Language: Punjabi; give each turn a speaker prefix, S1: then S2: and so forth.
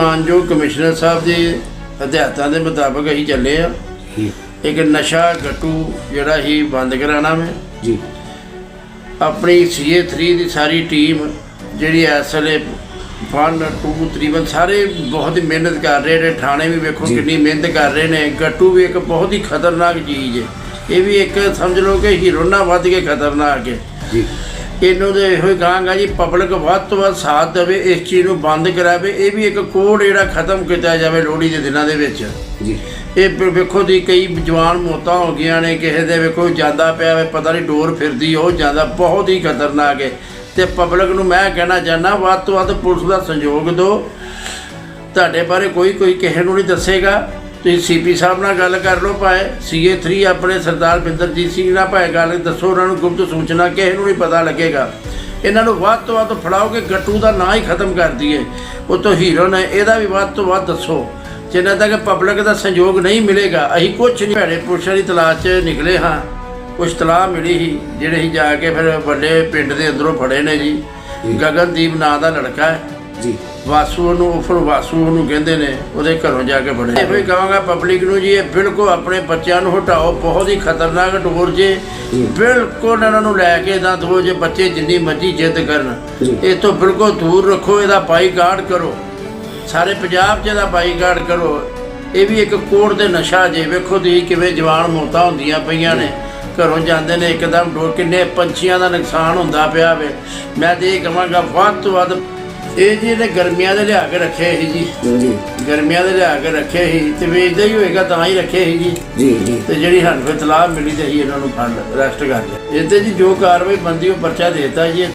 S1: ਮਾਨਯੋਗ ਕਮਿਸ਼ਨਰ ਸਾਹਿਬ ਦੇ ਹਦਾਇਤਾਂ ਦੇ ਮੁਤਾਬਕ ਅਸੀਂ ਚੱਲੇ ਆ।
S2: ਜੀ।
S1: ਇੱਕ ਨਸ਼ਾ ਗੱਟੂ ਜਿਹੜਾ ਹੀ ਬੰਦ ਕਰਾਣਾ ਮੈਂ।
S2: ਜੀ।
S1: ਆਪਣੀ ਸੀਏ3 ਦੀ ਸਾਰੀ ਟੀਮ ਜਿਹੜੀ ਇਸ ਵੇਲੇ 1 2 ਤਕਰੀਬਨ ਸਾਰੇ ਬਹੁਤ ਹੀ ਮਿਹਨਤ ਕਰ ਰਹੇ ਨੇ। ਥਾਣੇ ਵੀ ਵੇਖੋ
S2: ਜੀ।
S1: ਕਿੰਨੀ ਮਿਹਨਤ ਕਰ ਰਹੇ ਨੇ। ਗੱਟੂ ਵੀ ਇੱਕ ਬਹੁਤ ਹੀ ਖਤਰਨਾਕ ਚੀਜ਼ ਹੈ ਇਹ ਵੀ ਇੱਕ ਸਮਝ ਲਓ ਕਿ ਹੀਰੋ ਨਾਲ ਵੱਧ ਕੇ ਖਤਰਨਾਕ ਹੈ
S2: ਜੀ।
S1: ਇਹਨੂੰ ਦੇ ਇਹੋ ਹੀ ਕਹਾਂਗਾ ਜੀ ਪਬਲਿਕ ਵੱਧ ਤੋਂ ਵੱਧ ਸਾਥ ਦੇਵੇ ਇਸ ਚੀਜ਼ ਨੂੰ ਬੰਦ ਕਰਾਵੇ। ਇਹ ਵੀ ਇੱਕ ਕੋਡ ਜਿਹੜਾ ਖਤਮ ਕੀਤਾ ਜਾਵੇ ਲੋਹੜੀ ਦੇ ਦਿਨਾਂ ਦੇ ਵਿੱਚ।
S2: ਜੀ।
S1: ਇਹ ਵੇਖੋ ਦੀ ਕਈ ਜਵਾਨ ਮੌਤਾਂ ਹੋ ਗਈਆਂ ਨੇ ਕਿਸੇ ਦੇ ਵੇਖੋ ਜਾਂਦਾ ਪਿਆ ਵੇ ਪਤਾ ਨਹੀਂ ਡੋਰ ਫਿਰਦੀ ਉਹ ਜਾਂਦਾ ਬਹੁਤ ਹੀ ਖਤਰਨਾਕ ਹੈ ਤੇ ਪਬਲਿਕ ਨੂੰ ਮੈਂ ਕਹਿਣਾ ਚਾਹੁੰਦਾ ਵੱਧ ਤੋਂ ਵੱਧ ਪੁਲਿਸ ਦਾ ਸਹਿਯੋਗ ਦਿਓ। ਤੁਹਾਡੇ ਬਾਰੇ ਕੋਈ ਕੋਈ ਕਿਸੇ ਨੂੰ ਨਹੀਂ ਦੱਸੇਗਾ। ਤੁਸੀਂ ਸੀਪੀ ਸਾਹਿਬ ਨਾਲ ਗੱਲ ਕਰ ਲਓ ਭਾਏ ਸੀਏ3 ਆਪਣੇ ਸਰਦਾਰ ਬਿੰਦਰਜੀਤ ਸਿੰਘ ਨਾਲ ਭਾਏ ਗੱਲ ਦੱਸੋ ਉਹਨਾਂ ਨੂੰ ਗੁਪਤ ਸੂਚਨਾ ਕਿਸੇ ਨੂੰ ਨਹੀਂ ਪਤਾ ਲੱਗੇਗਾ। ਇਹਨਾਂ ਨੂੰ ਵੱਧ ਤੋਂ ਵੱਧ ਫੜਾਓ ਕਿ ਗੱਟੂ ਦਾ ਨਾਂ ਹੀ ਖਤਮ ਕਰ ਦਈਏ। ਉਹ ਤੋਂ ਹੀਰੋ ਨੇ ਇਹਦਾ ਵੀ ਵੱਧ ਤੋਂ ਵੱਧ ਦੱਸੋ। ਜਿੰਨਾ ਤੱਕ ਪਬਲਿਕ ਦਾ ਸਹਿਯੋਗ ਨਹੀਂ ਮਿਲੇਗਾ ਅਸੀਂ ਕੁਝ ਨਹੀਂ ਭੈੜੇ ਪੁਰਸ਼ਾਂ ਦੀ ਤਲਾਸ਼ 'ਚ ਨਿਕਲੇ ਹਾਂ। ਕੁਝ ਤਲਾਹ ਮਿਲੀ ਸੀ ਜਿਹੜੇ ਹੀ ਜਾ ਕੇ ਫਿਰ ਵੱਡੇ ਪਿੰਡ ਦੇ ਅੰਦਰੋਂ ਫੜੇ ਨੇ ਜੀ। ਗਗਨਦੀਪ ਨਾਂ ਦਾ ਲੜਕਾ ਹੈ।
S2: ਜੀ।
S1: ਵਾਸੂ ਉਹਨੂੰ ਉਫਰ ਵਾਸੂ ਉਹਨੂੰ ਕਹਿੰਦੇ ਨੇ ਉਹਦੇ ਘਰੋਂ ਜਾ ਕੇ ਫੜੇ। ਇਹੋ ਹੀ ਕਹਾਂਗਾ ਪਬਲਿਕ ਨੂੰ ਜੀ ਇਹ ਬਿਲਕੁਲ ਆਪਣੇ ਬੱਚਿਆਂ ਨੂੰ ਹਟਾਓ ਬਹੁਤ ਹੀ ਖਤਰਨਾਕ ਡੋਰ ਜੇ। ਬਿਲਕੁਲ ਇਹਨਾਂ ਨੂੰ ਲੈ ਕੇ ਨਾ ਦੋ ਜੇ ਬੱਚੇ ਜਿੰਨੀ ਮਰਜ਼ੀ ਜਿੱਦ ਕਰਨ। ਇਹ ਤੋਂ ਬਿਲਕੁਲ ਦੂਰ ਰੱਖੋ ਇਹਦਾ ਬਾਈਕਾਟ ਕਰੋ। ਸਾਰੇ ਪੰਜਾਬ 'ਚ ਇਹਦਾ ਬਾਈਕਾਟ ਕਰੋ। ਇਹ ਵੀ ਇੱਕ ਕੋੜ ਦੇ ਨਸ਼ਾ ਜੇ ਵੇਖੋ ਤੁਸੀਂ ਕਿਵੇਂ ਜਵਾਨ ਮੌਤਾਂ ਹੁੰਦੀਆਂ ਪਈਆਂ ਨੇ। ਘਰੋਂ ਜਾਂਦੇ ਨੇ ਇੱਕਦਮ ਡੋਰ ਕਿੰਨੇ ਪੰਛੀਆਂ ਦਾ ਨੁਕਸਾਨ ਹੁੰਦਾ ਪਿਆ ਵੇ। ਮੈਂ ਤੇ ਇਹ ਕਹਾਂਗਾ ਵੱਧ ਤੋਂ ਵੱਧ ਇਹ ਜੀ ਇਹਨੇ ਗਰਮੀਆਂ ਦੇ ਲਿਆ ਕੇ ਰੱਖੇ ਸੀ ਜੀ।
S2: ਜੀ
S1: ਗਰਮੀਆਂ ਦੇ ਲਿਆ ਕੇ ਰੱਖੇ ਸੀ। ਤੇ ਵੇਚਦਾ ਹੀ ਹੋਏਗਾ ਤਾਂ ਹੀ ਰੱਖੇ ਸੀ ਜੀ।
S2: ਜੀ ਜੀ।
S1: ਤੇ ਜਿਹੜੀ ਸਾਨੂੰ ਫਿਰ ਤਲਾਹ ਮਿਲੀ ਤੇ ਅਸੀਂ ਇਹਨਾਂ ਨੂੰ ਫੰਡ ਅਰੈਸਟ ਕਰ ਲਿਆ। ਇਹਦੇ ਜੀ ਜੋ ਕਾਰਵਾਈ ਬੰਦੀ ਉਹ ਪਰਚਾ ਦੇਤਾ ਜੀ।